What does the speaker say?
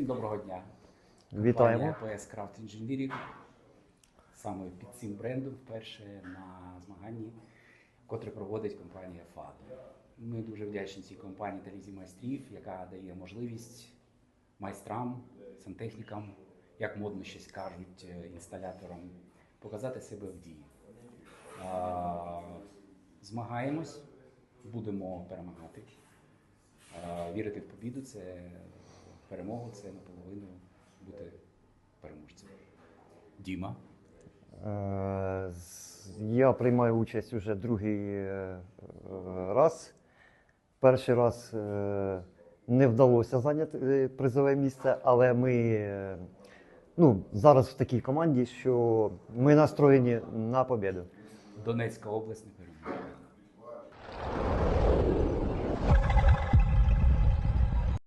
Всім доброго дня. Вітаємо. Компанія PS Craft Engineering. Саме під цим брендом вперше на змаганні, котре проводить компанія FAD. Ми дуже вдячні цій компанії та лізі майстрів, яка дає можливість майстрам, сантехнікам, як модно щось кажуть, е, інсталяторам, показати себе в дії. Змагаємось, будемо перемагати. Вірити в побіду це перемогу, це наполовину бути переможцем. Діма. Е, Я приймаю участь уже другий е, раз. Перший раз е, не вдалося зайняти призове місце, але ми ну, зараз в такій команді, що ми настроєні на побіду. Донецька область, не